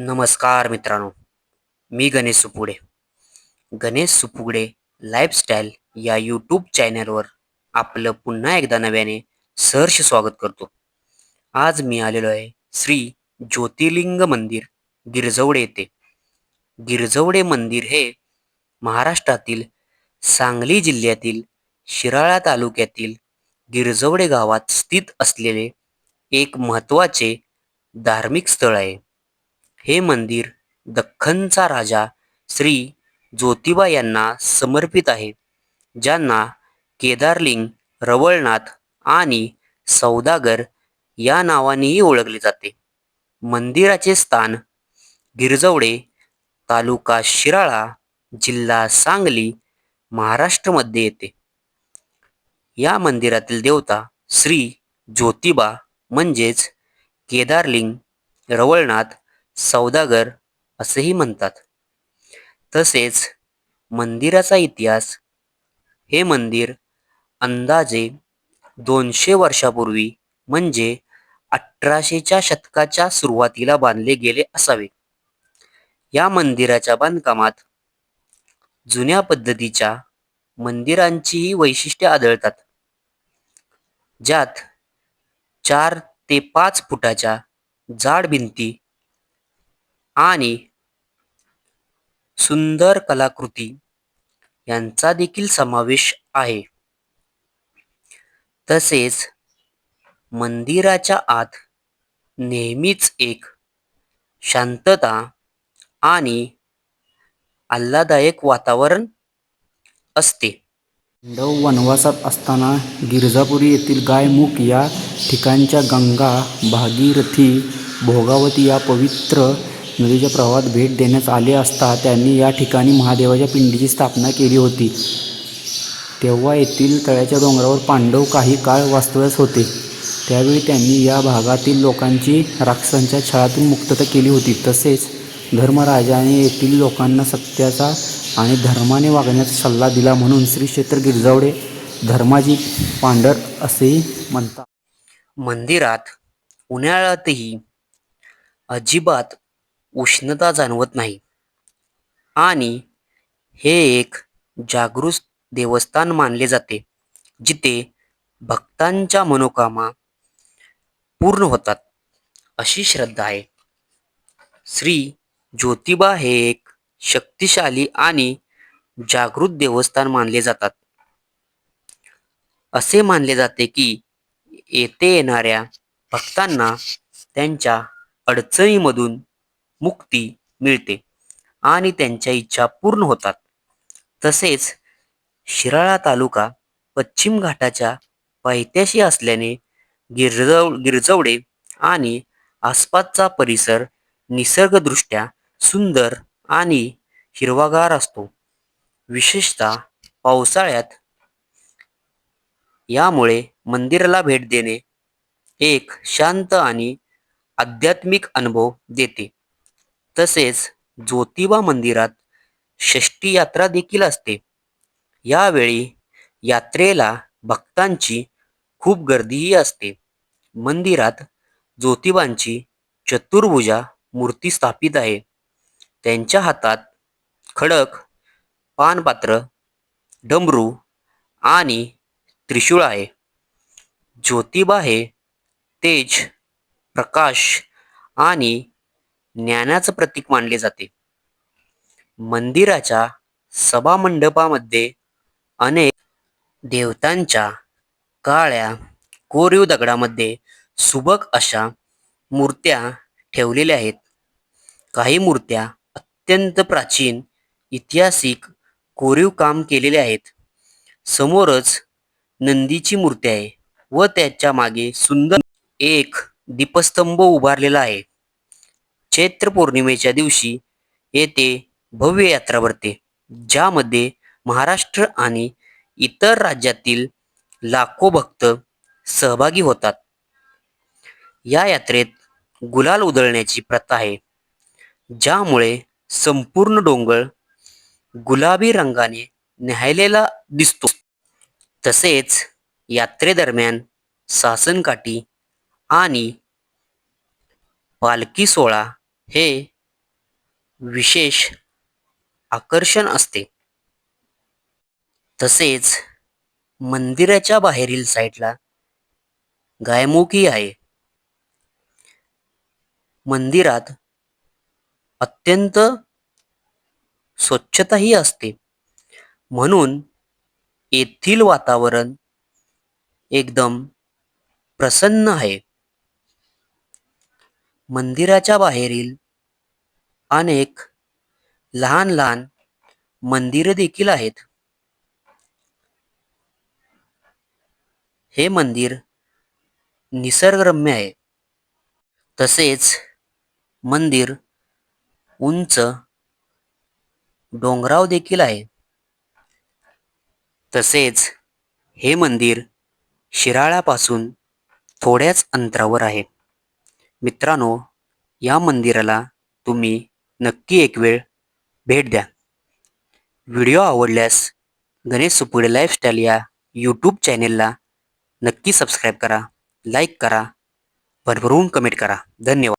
नमस्कार मित्रांनो मी गणेश सुपुडे. गणेश सुपुगडे लाईफस्टाईल या यूट्यूब चॅनलवर आपलं पुन्हा एकदा नव्याने सहर्ष स्वागत करतो. आज मी आलेलो आहे श्री ज्योतिर्लिंग मंदिर गिरजवडे येथे. गिरजवडे मंदिर हे महाराष्ट्रातील सांगली जिल्ह्यातील शिराळा तालुक्यातील गिरजवडे गावात स्थित असलेले एक महत्त्वाचे धार्मिक स्थळ आहे. हे मंदिर दख्खनचा राजा श्री ज्योतिबा यांना समर्पित आहे ज्यांना केदारलिंग रवळनाथ आणि सौदागर या नावानेही ओळखले जाते. मंदिराचे स्थान गिरजवडे तालुका शिराळा जिल्हा सांगली महाराष्ट्रमध्ये येते. या मंदिरातील देवता श्री ज्योतिबा म्हणजेच केदारलिंग रवळनाथ सौदागर असेही म्हणतात. तसेच मंदिराचा इतिहास हे मंदिर अंदाजे दोनशे वर्षापूर्वी म्हणजे अठराशेच्या शतकाच्या सुरुवातीला बांधले गेले असावे. या मंदिराच्या बांधकामात जुन्या पद्धतीच्या मंदिरांचीही वैशिष्ट्ये आढळतात. ज्यात चार ते पाच फुटाच्या जाड भिंती आणि सुंदर कलाकृती यांचा देखील समावेश आहे. तसेच मंदिराच्या आत नेहमीच एक शांतता आणि आल्हादायक वातावरण असते. पांडव वनवासात असताना गिरजापुरी येथील गायमुख या ठिकाणच्या गंगा भागीरथी भोगावती या पवित्र नदीच्या प्रवाहात भेट देण्यास आले असता त्यांनी या ठिकाणी महादेवाच्या पिंडीची स्थापना केली होती. तेव्हा येथील तळ्याच्या डोंगरावर पांडव काही काळ वास्तव्यास होते. त्यावेळी त्यांनी या भागातील लोकांची राक्षसांच्या छळातून मुक्तता केली होती. तसेच धर्मराजाने येथील लोकांना सत्याचा आणि धर्माने वागण्याचा सल्ला दिला म्हणून श्री क्षेत्र गिरजावडे धर्माजी पांढर असेही म्हणतात. मंदिरात उन्हाळ्यातही अजिबात उष्णता जाणवत नाही. आणि हे एक जागृत देवस्थान मानले जाते जिथे भक्तांच्या मनोकामा पूर्ण होतात अशी श्रद्धा आहे. श्री ज्योतिबा हे एक शक्तिशाली आणि जागृत देवस्थान मानले जातात. असे मानले जाते की येथे येणाऱ्या भक्तांना त्यांच्या अडचणीमधून मुक्ती मिळते आणि त्यांच्या इच्छा पूर्ण होतात. तसेच शिराळा तालुका पश्चिम घाटाच्या पायथ्याशी असल्याने गिरजव गिरजवडे आणि आसपासचा परिसर निसर्गदृष्ट्या सुंदर आणि हिरवागार असतो. विशेषतः पावसाळ्यात यामुळे मंदिराला भेट देणे एक शांत आणि आध्यात्मिक अनुभव देते. तसेच ज्योतिबा मंदिरात षष्टी यात्रा देखील असते. यावेळी यात्रेला भक्तांची खूप गर्दीही असते. मंदिरात ज्योतिबांची चतुर्भुजा मूर्ती स्थापित आहे. त्यांच्या हातात खडक पानपात्र डमरू आणि त्रिशूळ आहे. ज्योतिबा हे तेज प्रकाश आणि ज्ञानाचं प्रतीक मानले जाते. मंदिराच्या सभामंडपामध्ये अनेक देवतांच्या काळ्या कोरीव दगडामध्ये सुबक अशा मूर्त्या ठेवलेल्या आहेत. काही मूर्त्या अत्यंत प्राचीन ऐतिहासिक कोरीव काम केलेले आहेत. समोरच नंदीची मूर्ती आहे व त्याच्यामागे सुंदर एक दीपस्तंभ उभारलेला आहे. चैत्र पौर्णिमेच्या दिवशी येथे भव्य यात्रा भरते ज्यामध्ये महाराष्ट्र आणि इतर राज्यातील लाखो भक्त सहभागी होतात. या यात्रेत गुलाल उधळण्याची प्रथा आहे ज्यामुळे संपूर्ण डोंगर गुलाबी रंगाने न्याहाळलेला दिसतो. तसेच यात्रेदरम्यान सासनकाठी आणि पालखी सोहळा हे विशेष आकर्षण असते. तसेच मंदिराच्या बाहेरील साईडला गायमुखी आहे. मंदिरात अत्यंत स्वच्छताही असते. म्हणून येथील वातावरण एकदम प्रसन्न आहे. मंदिराच्या बाहेरील अनेक लहान लहान मंदिरं देखील आहेत. हे मंदिर निसर्गरम्य आहे. तसेच मंदिर उंच डोंगराव देखील आहे. तसेच हे मंदिर शिराळापासून थोड्याच अंतरावर आहे. मित्रांनो या मंदिराला तुम्ही नक्की एक वेळ भेट द्या. व्हिडिओ आवडल्यास गणेश सुपुडे लाईफस्टाईल या यूट्यूब चॅनेलला नक्की सबस्क्राईब करा लाईक करा भरभरून कमेंट करा. धन्यवाद.